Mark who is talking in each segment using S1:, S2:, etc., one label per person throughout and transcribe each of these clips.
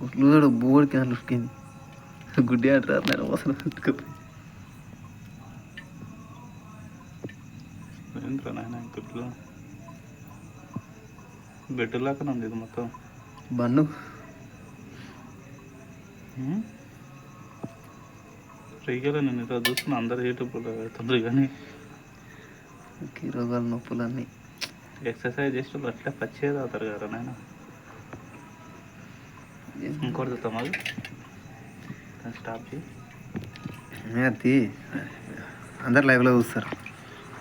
S1: ఉట్లు board కింద ఉరికింది గుడ్డి అంటారు నేను మోసం
S2: ఏంట్రా నాయన ఇంకట్లో బెడ్ లాగానే ఉంది ఇది మొత్తం
S1: బన్ను
S2: ఫ్రీగా నేను ఇలా చూస్తున్నా అందరు యూట్యూబ్లో పెడుతుండ్రు కానీ
S1: రోగాల నొప్పులన్నీ
S2: ఎక్సర్సైజ్ వాళ్ళు అట్లా పచ్చే తాగుతారు కదా నాయన ఇంకోటి చూస్తాం అది స్టాప్ చేయి.
S1: అది అందరు లైవ్లో చూస్తారు.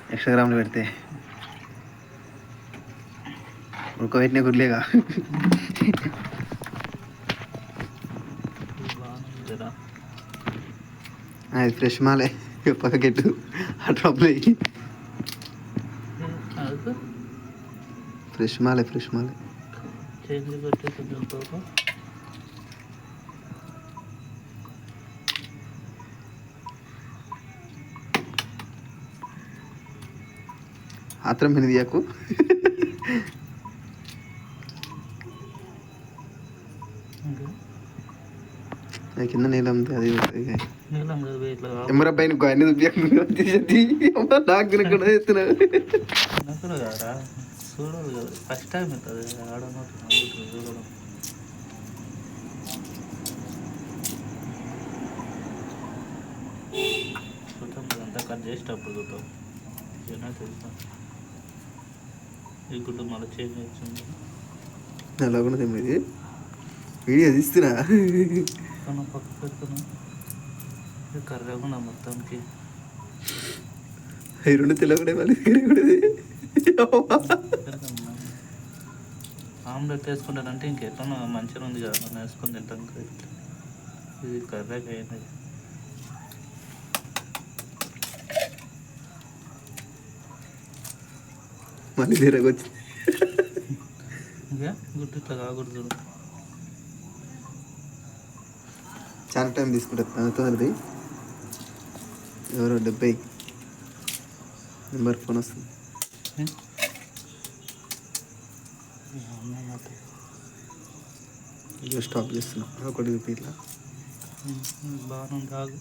S1: ఇన్స్టాగ్రామ్లో పెడితే. ఉడకబెట్టిన గుడ్లేగా. అది ఫ్రెష్ మాలే. పక్కకెట్టు ఆ ట్రబుల్ ఫ్రెష్ మాలే ఫ్రెష్ మాలే. ఆత్రం అది కింద నీళ్ళం అది. ఎమ్మరబ్బాయి నీకు అన్ని చూపించకు నాకు తినకుండా చెప్తున్నా
S2: నచ్చదు కదా. చూడాలి కదా ఫస్ట్ టైం చూడడం. చూద్దాం కట్ చేసేటప్పుడు చూద్దాం. ఏమైనా తెలుస్తాం ఈ గుడ్డు మళ్ళీ చేంజ్ వచ్చింది
S1: ఇది వీడియో తీస్తున్నా?
S2: పక్క మొత్తానికి.
S1: ఈ రెండు మళ్ళీ
S2: ఆమ్లెట్ వేసుకుంటానంటే ఇంకెట్లా మంచిగా ఉంది కదా వేసుకొని తింటాం కదా. ఇట్లా. ఇది కర్రగా అయింది
S1: మళ్ళీ తిరగొచ్చి.
S2: ఇట్లా కాకూడదు.
S1: చాలా టైం తీసుకుంటుంది. తొందరది. ఎవరో డెబ్బై నెంబర్ ఫోన్ వస్తుంది. స్టాప్ చేస్తున్నా. ఒకటి ఇట్లా
S2: ఉంది ఆగు.